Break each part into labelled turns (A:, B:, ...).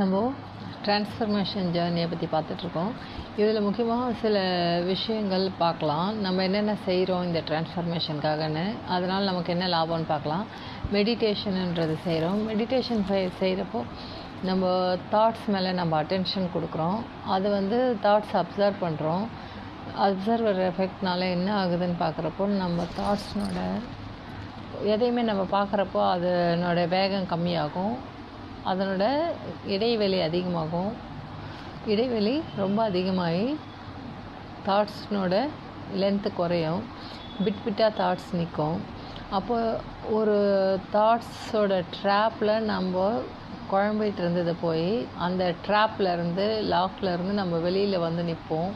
A: நம்ம ட்ரான்ஸ்ஃபர்மேஷன் ஜேர்னியை பற்றி பார்த்துட்ருக்கோம். இதில் முக்கியமாக சில விஷயங்கள் பார்க்கலாம். நம்ம என்னென்ன செய்கிறோம் இந்த டிரான்ஸ்ஃபர்மேஷனுக்காகன்னு அதனால் நமக்கு என்ன லாபம்னு பார்க்கலாம். மெடிடேஷனுன்றது செய்கிறோம். மெடிடேஷன் செய்கிறப்போ நம்ம தாட்ஸ் மேலே நம்ம அட்டென்ஷன் கொடுக்குறோம். அது வந்து தாட்ஸ் அப்சர்வ் பண்ணுறோம். அப்சர்வர் எஃபெக்ட்னால என்ன ஆகுதுன்னு பார்க்குறப்போ நம்ம தாட்ஸ்னோட எதையுமே நம்ம பார்க்குறப்போ அதனோட வேகம் கம்மியாகும். அதனோட இடைவெளி அதிகமாகும். இடைவெளி ரொம்ப அதிகமாகி தாட்ஸ்னோட லென்த்து குறையும். பிட் பிட்டாக தாட்ஸ் நிற்கும் அப்போ ஒரு தாட்ஸோட ட்ராப்பில் நம்ம குழம்பிட்டு இருந்தது போய் அந்த ட்ராப்பில் இருந்து நம்ம வெளியில் வந்து நிற்போம்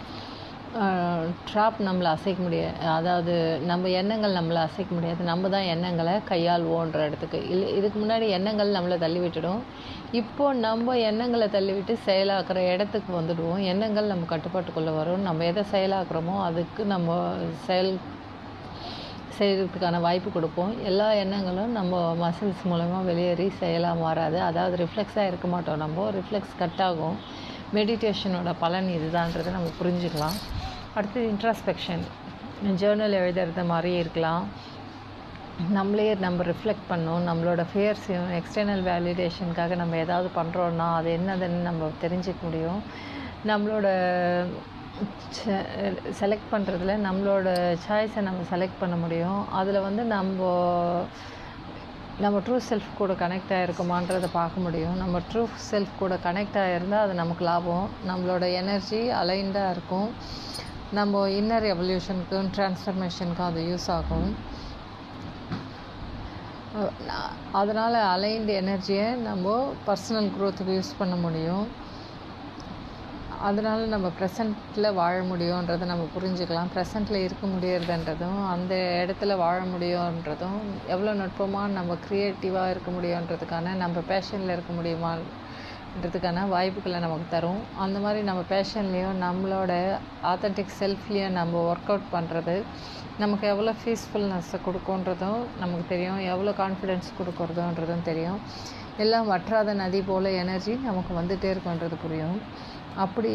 A: ட்ராப் நம்மளை அசைக்க முடியாது அதாவது நம்ம எண்ணங்கள் நம்மளை அசைக்க முடியாது. நம்ம தான் எண்ணங்களை கையாள்வோன்ற இடத்துக்கு. இல்லை இதுக்கு முன்னாடி எண்ணங்கள் நம்மளை தள்ளி விட்டுடும் இப்போது நம்ம எண்ணங்களை தள்ளிவிட்டு செயலாக்குற இடத்துக்கு வந்துடுவோம். எண்ணங்கள் நம்ம கட்டுப்பாட்டுக்குள்ளே வரும். நம்ம எதை செயலாக்குறோமோ அதுக்கு நம்ம செயல் செய்கிறதுக்கான வாய்ப்பு கொடுப்போம். எல்லா எண்ணங்களும் நம்ம மசில்ஸ் மூலமாக வெளியேறி செயலாக மாறாது. அதாவது ரிஃப்ளெக்ஸாக இருக்க மாட்டோம் நம்ம. ரிஃப்ளெக்ஸ் கட் ஆகும். மெடிடேஷனோட பலன் இதுதான்றதை நம்ம புரிஞ்சுக்கலாம். அடுத்தது இன்ட்ராஸ்பெக்ஷன் ஜேர்னல் எழுதுறது மாதிரியே இருக்கலாம். நம்மளே நம்ம ரிஃப்ளெக்ட் பண்ணோம் நம்மளோட ஃபியர்ஸையும் எக்ஸ்டர்னல் வேலிடேஷனுக்காக நம்ம ஏதாவது பண்ணுறோன்னா அது என்னதுன்னு நம்ம தெரிஞ்சிக்க முடியும். நம்மளோட செலக்ட் பண்ணுறதுல நம்மளோட சாய்ஸை நம்ம செலக்ட் பண்ண முடியும். அதில் வந்து நம்ம நம்ம ட்ரூ செல்ஃப் கூட கனெக்ட் ஆகிருக்குமான்றதை பார்க்க முடியும். நம்ம ட்ரூ செல்ஃப் கூட கனெக்ட் ஆகிருந்தால் அது நமக்கு லாபம். நம்மளோட எனர்ஜி அலைண்டாக இருக்கும். நம்ம இன்னர் எவல்யூஷனுக்கும் ட்ரான்ஸ்ஃபர்மேஷனுக்கும் அது யூஸ் ஆகும். அதனால் அலைன்டு எனர்ஜியை நம்ம பர்சனல் க்ரோத்துக்கு யூஸ் பண்ண முடியும். அதனால் நம்ம ப்ரெசண்ட்டில் வாழ முடியுன்றதை நம்ம புரிஞ்சுக்கலாம். ப்ரெசண்ட்டில் இருக்க முடியறதுன்றதும் அந்த இடத்துல வாழ முடியுன்றதும் எவ்வளோ நுட்பமாக நம்ம க்ரியேட்டிவாக இருக்க முடியுன்றதுக்கான நம்ம பேஷனில் இருக்க முடியுமா அப்படின்றதுக்கான வாய்ப்புகளை நமக்கு தரும். அந்த மாதிரி நம்ம பேஷன்லேயும் நம்மளோட ஆத்தன்டிக் செல்ஃப்லேயும் நம்ம ஒர்க் அவுட் பண்ணுறது நமக்கு எவ்வளோ பீஸ்ஃபுல்னஸை கொடுக்குன்றதும் நமக்கு தெரியும். எவ்வளோ கான்ஃபிடென்ஸ் கொடுக்குறதுன்றதும் தெரியும். எல்லாம் வற்றாத நதி போல் எனர்ஜி நமக்கு வந்துகிட்டே இருக்குன்றது புரியும். அப்படி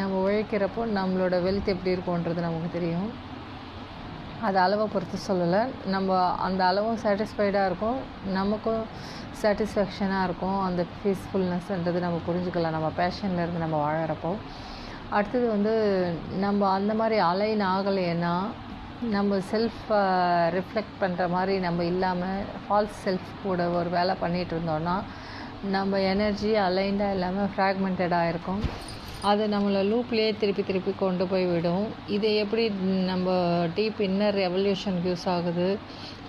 A: நம்ம உழைக்கிறப்போ நம்மளோட வெல்த் எப்படி இருக்கும்ன்றது நமக்கு தெரியும். அது அளவை பொறுத்து சொல்லலை. நம்ம அந்த அளவும் சாட்டிஸ்ஃபைடாக இருக்கும். நமக்கும் சாட்டிஸ்ஃபேக்ஷனாக இருக்கும். அந்த பீஸ்ஃபுல்னஸ்ன்றது நம்ம புரிஞ்சுக்கலாம். நம்ம பேஷனில் இருந்து நம்ம வாழறப்போ. அடுத்தது வந்து நம்ம அந்த மாதிரி அலைன் ஆகலைன்னா நம்ம செல்ஃப் ரிஃப்ளெக்ட் பண்ணுற மாதிரி நம்ம இல்லாமல் ஃபால்ஸ் செல்ஃப் கூட ஒரு வேலை பண்ணிகிட்டு இருந்தோன்னா நம்ம எனர்ஜி அலைண்டாக இல்லாமல் ஃப்ராக்மெண்டடாக இருக்கும். அது நம்மளை லூப்லேயே திருப்பி திருப்பி கொண்டு போய் விடும். இதை எப்படி நம்ம டீப் இன்னர் ரெவல்யூஷனுக்கு யூஸ் ஆகுது?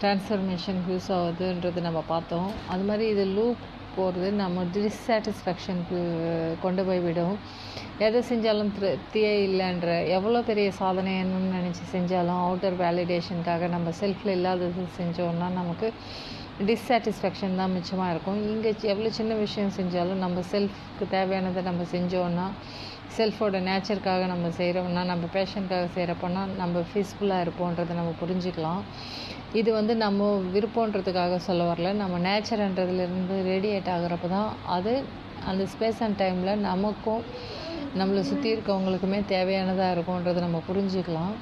A: ட்ரான்ஸ்ஃபர்மேஷனுக்கு யூஸ் ஆகுதுன்றது நம்ம பார்த்தோம். அது மாதிரி இது லூப் போகிறது நம்ம டிஸ்சாட்டிஸ்ஃபேக்ஷனுக்கு கொண்டு போய் விடும். எதை செஞ்சாலும் திருப்தியே இல்லைன்ற எவ்வளோ பெரிய சாதனை என்னன்னு நினச்சி செஞ்சாலும் அவுட்டர் வேலிடேஷனுக்காக நம்ம செல்ஃபில் இல்லாதது செஞ்சோன்னா நமக்கு டிஸ்சாட்டிஸ்ஃபேக்ஷன் தான் மிச்சமாக இருக்கும். இங்கே எவ்வளோ சின்ன விஷயம் செஞ்சாலும் நம்ம செல்ஃப்க்கு தேவையானதை நம்ம செஞ்சோன்னா செல்ஃபோட நேச்சருக்காக நம்ம செய்கிறோம்னா நம்ம பேஷனுக்காக செய்கிறப்போனா நம்ம பீஸ்ஃபுல்லாக இருப்போன்றதை நம்ம புரிஞ்சுக்கலாம். இது வந்து நம்ம விருப்பன்றதுக்காக சொல்ல வரல. நம்ம நேச்சர்ன்றதுலேருந்து ரேடியேட் ஆகிறப்ப தான் அது அந்த ஸ்பேஸ் அண்ட் டைமில் நமக்கும் நம்மளை சுற்றி இருக்கவங்களுக்குமே தேவையானதாக இருக்கும்ன்றதை நம்ம புரிஞ்சுக்கலாம்.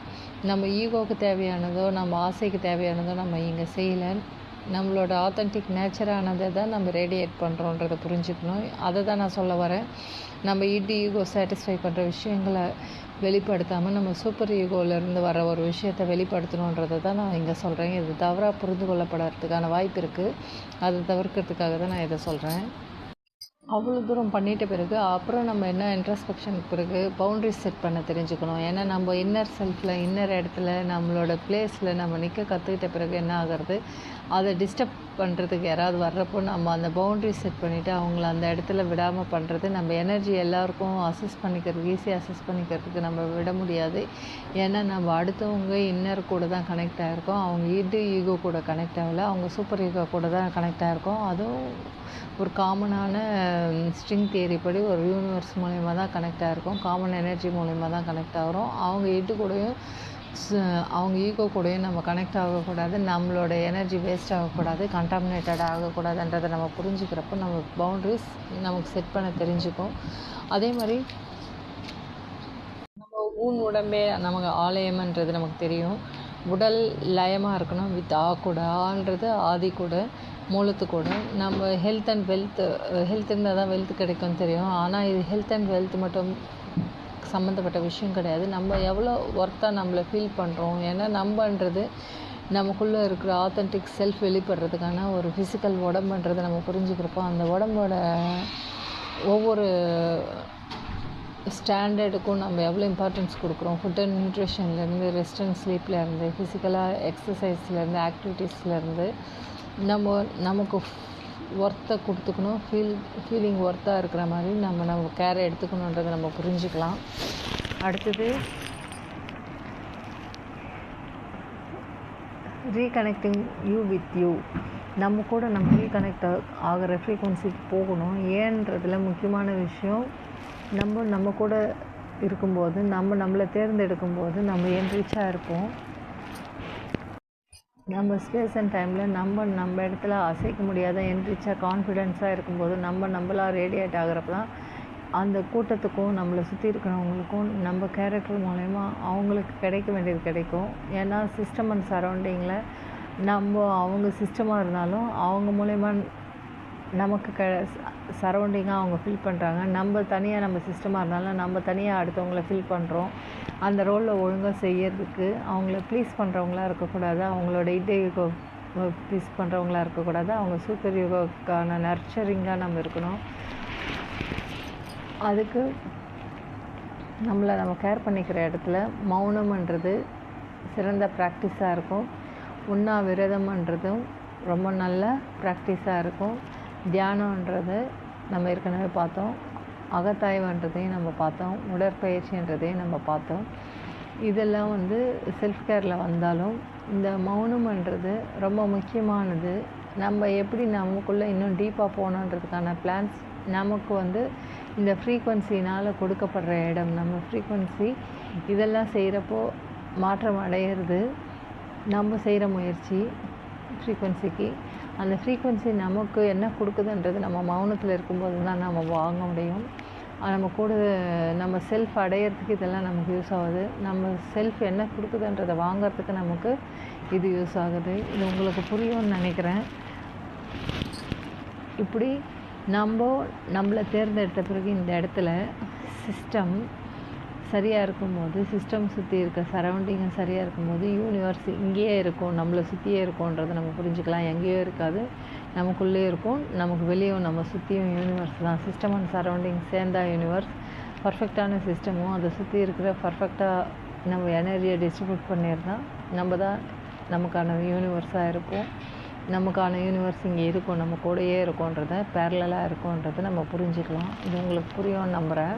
A: நம்ம ஈகோவுக்கு தேவையானதோ நம்ம ஆசைக்கு தேவையானதோ நம்ம இங்கே செய்யலை. நம்மளோட ஆத்தென்டிக் நேச்சரானதை தான் நம்ம ரேடியேட் பண்ணுறோன்றதை புரிஞ்சுக்கணும். அதை தான் நான் சொல்ல வரேன். நம்ம இடி ஈகோ சாட்டிஸ்ஃபை பண்ணுற விஷயங்களை வெளிப்படுத்தாமல் நம்ம சூப்பர் ஈகோலேருந்து வர ஒரு விஷயத்தை வெளிப்படுத்தணுன்றதை தான் நான் இங்கே சொல்கிறேன் இது தவறாக புரிந்து கொள்ளப்படுறதுக்கான வாய்ப்பு இருக்குது அதை தவிர்க்கிறதுக்காக தான் நான் இதை சொல்கிறேன் அவ்வளோ தூரம் பண்ணிட்ட பிறகு அப்புறம் நம்ம என்ன இன்ட்ரஸ்பெக்ஷனுக்கு பிறகு பவுண்ட்ரி செட் பண்ண தெரிஞ்சுக்கணும். ஏன்னா நம்ம இன்னர் செல்ஃபில் இன்னர் இடத்துல நம்மளோட பிளேஸில் நம்ம நிற்க கற்றுக்கிட்ட பிறகு என்ன ஆகிறது? அதை டிஸ்டர்ப் பண்ணுறதுக்கு யாராவது வர்றப்போ நம்ம அந்த பவுண்ட்ரி செட் பண்ணிவிட்டு அவங்கள அந்த இடத்துல விடாமல் பண்ணுறது நம்ம எனர்ஜி எல்லாருக்கும் அசஸ் பண்ணிக்கிறதுக்கு ஈஸியாக அசஸ் பண்ணிக்கிறதுக்கு நம்ம விட முடியாது. ஏன்னா நம்ம அடுத்தவங்க இன்னர் கூட தான் கனெக்ட் ஆகிருக்கோம் அவங்க இது ஈகோ கூட கனெக்ட் ஆகலை. அவங்க சூப்பர் ஈகோ கூட தான் கனெக்ட் ஆகிருக்கோம் அதுவும் ஒரு காமனான ஸ்ட்ரிங் தியரி படி ஒரு யூனிவர்ஸ் மூலயமா தான் கனெக்ட் ஆகிருக்கும் காமன் எனர்ஜி மூலயமா தான் கனெக்ட் ஆகிறோம் அவங்க எட்டு கூடயும் அவங்க ஈகோ கூடயும் நம்ம கனெக்ட் ஆகக்கூடாது. நம்மளோட எனர்ஜி வேஸ்ட் ஆகக்கூடாது. கண்டாமினேட்டட் ஆகக்கூடாதுன்றதை நம்ம புரிஞ்சுக்கிறப்போ நம்ம பவுண்ட்ரிஸ் நமக்கு செட் பண்ண தெரிஞ்சுக்கும். அதே மாதிரி நம்ம ஊன் உடம்பே நமக்கு ஆலயம்ன்றது நமக்கு தெரியும். உடல் லயமாக இருக்கணும். வித் ஆ கூட ஆன்றது ஆதி கூட. மூலத்து கூட நம்ம ஹெல்த் அண்ட் வெல்த் ஹெல்த் இருந்தால் தான் வெல்த் கிடைக்கும்னு தெரியும். ஆனால் இது ஹெல்த் அண்ட் வெல்த் மட்டும் சம்மந்தப்பட்ட விஷயம் கிடையாது. நம்ம எவ்வளோ ஒர்த்தாக நம்மளை ஃபீல் பண்ணுறோம் ஏன்னா நம்மன்றது நமக்குள்ளே இருக்கிற ஆத்தென்டிக் செல்ஃப் வெளிப்படுறதுக்கான ஒரு ஃபிசிக்கல் உடம்புன்றதை நம்ம புரிஞ்சுக்கிறப்போ அந்த உடம்போட ஒவ்வொரு ஸ்டாண்டர்டுக்கும் நம்ம எவ்வளோ இம்பார்ட்டன்ஸ் கொடுக்குறோம். ஃபுட் அண்ட் நியூட்ரிஷன்லேருந்து ரெஸ்ட் அண்ட் ஸ்லீப்லேருந்து ஃபிசிக்கலாக எக்ஸசைஸ்லேருந்து ஆக்டிவிட்டீஸ்லேருந்து நம்ம நமக்கு ஒர்த்தை கொடுத்துக்கணும். ஃபீல் ஃபீலிங் ஒர்த்தாக இருக்கிற மாதிரி நம்ம நம்ம கேரை எடுத்துக்கணுன்றதை நம்ம புரிஞ்சுக்கலாம். அடுத்தது ரீகனெக்டிங் யூ வித் யூ நம்ம கூட நம்ம ரீகனெக்ட் ஆகிற ஃப்ரீக்குவன்சிக்கு போகணும். ஏன்றதில் முக்கியமான விஷயம் நம்ம நம்ம கூட இருக்கும்போது நம்ம நம்மளை தேர்ந்தெடுக்கும்போது நம்ம என்ரிச்சாக இருப்போம்? நம்ம ஸ்பேஸ் அண்ட் டைமில் நம்ம நம்ம இடத்துல அசைக்க முடியாத என்ரிச்சாக கான்ஃபிடென்ஸாக இருக்கும்போது நம்ம நம்மளாக ரேடியேட் ஆகிறப்ப தான் அந்த கூட்டத்துக்கும் நம்மளை சுற்றி இருக்கிறவங்களுக்கும் நம்ம கேரக்டர் மூலயமா அவங்களுக்கு கிடைக்க வேண்டியது கிடைக்கும். ஏன்னா சிஸ்டம் அண்ட் சரௌண்டிங்கில் நம்ம அவங்க சிஸ்டமாக இருந்தாலும் அவங்க மூலயமா நமக்கு க சரௌண்டிங்காக அவங்க ஃபீல் பண்ணுறாங்க நம்ம தனியாக நம்ம சிஸ்டமாக இருந்தாலும் நம்ம தனியாக அடுத்தவங்கள ஃபீல் பண்ணுறோம் அந்த ரோலில் ஒழுங்காக செய்யறதுக்கு அவங்கள ப்ளீஸ் பண்ணுறவங்களா இருக்கக்கூடாது. அவங்களோட இட்டே ப்ளீஸ் பண்ணுறவங்களா இருக்கக்கூடாது. அவங்க சூப்பர் யோகாவுக்கான நர்ச்சரிங்காக நம்ம இருக்கணும். அதுக்கு நம்மளை நம்ம கேர் பண்ணிக்கிற இடத்துல மௌனம்ன்றது சிறந்த ப்ராக்டிஸாக இருக்கும். உண்ணா விரதம்ன்றதும் ரொம்ப நல்ல ப்ராக்டிஸாக இருக்கும். தியானன்றது நம்ம ஏற்கனவே பார்த்தோம். அகத்தாய்வுன்றதையும் நம்ம பார்த்தோம். உடற்பயிற்சின்றதையும் நம்ம பார்த்தோம். இதெல்லாம் வந்து செல்ஃப் கேரில் வந்தாலும் இந்த மௌனம்ன்றது ரொம்ப முக்கியமானது. நம்ம எப்படி நமக்குள்ளே இன்னும் டீப்பாக போகணுன்றதுக்கான பிளான்ஸ் நமக்கு வந்து இந்த ஃப்ரீக்குவன்சினால் கொடுக்கப்படுற இடம் நம்ம ஃப்ரீக்குவன்சி இதெல்லாம் செய்கிறப்போ மாற்றம் அடையிறது. நம்ம செய்கிற முயற்சி ஃப்ரீக்குவன்சிக்கு அந்த ஃப்ரீக்குவன்சி நமக்கு என்ன கொடுக்குதுன்றது நம்ம மௌனத்தில் இருக்கும்போது தான் நம்ம வாங்க முடியும். நம்ம கூட நம்ம செல்ஃப் அடையிறதுக்கு இதெல்லாம் நமக்கு யூஸ் ஆகுது. நம்ம செல்ஃப் என்ன கொடுக்குதுன்றதை வாங்கிறதுக்கு நமக்கு இது யூஸ் ஆகுது. இது உங்களுக்கு புரியும்னு நினைக்கிறேன். இப்படி நம்ம நம்மளை தேர்ந்தெடுத்த பிறகு இந்த இடத்துல சிஸ்டம் சரியாக இருக்கும்போது சிஸ்டம் சுற்றி இருக்க சரௌண்டிங்கை சரியாக இருக்கும்போது யூனிவர்ஸ் இங்கேயே இருக்கும் நம்மளை சுற்றியே இருக்கும்ன்றதை நம்ம புரிஞ்சுக்கலாம். எங்கேயோ இருக்காது. நமக்குள்ளே இருக்கும். நமக்கு வெளியும் நம்ம சுற்றியும் யூனிவர்ஸ் தான். சிஸ்டம் அண்ட் சரௌண்டிங் சேர்ந்தா யூனிவர்ஸ் பர்ஃபெக்டான சிஸ்டமும் அதை சுற்றி இருக்கிற பர்ஃபெக்டாக நம்ம எனர்ஜியை டிஸ்ட்ரிபியூட் பண்ணியிருந்தால் நம்ம தான் நமக்கான யூனிவர்ஸாக இருப்போம் நமக்கான யூனிவர்ஸ் இங்கே இருக்கும். நம்ம கூடயே இருக்கோன்றத பேரலாக இருக்கும்ன்றதை நம்ம புரிஞ்சுக்கலாம். இது உங்களுக்கு புரியும் நம்புகிறேன்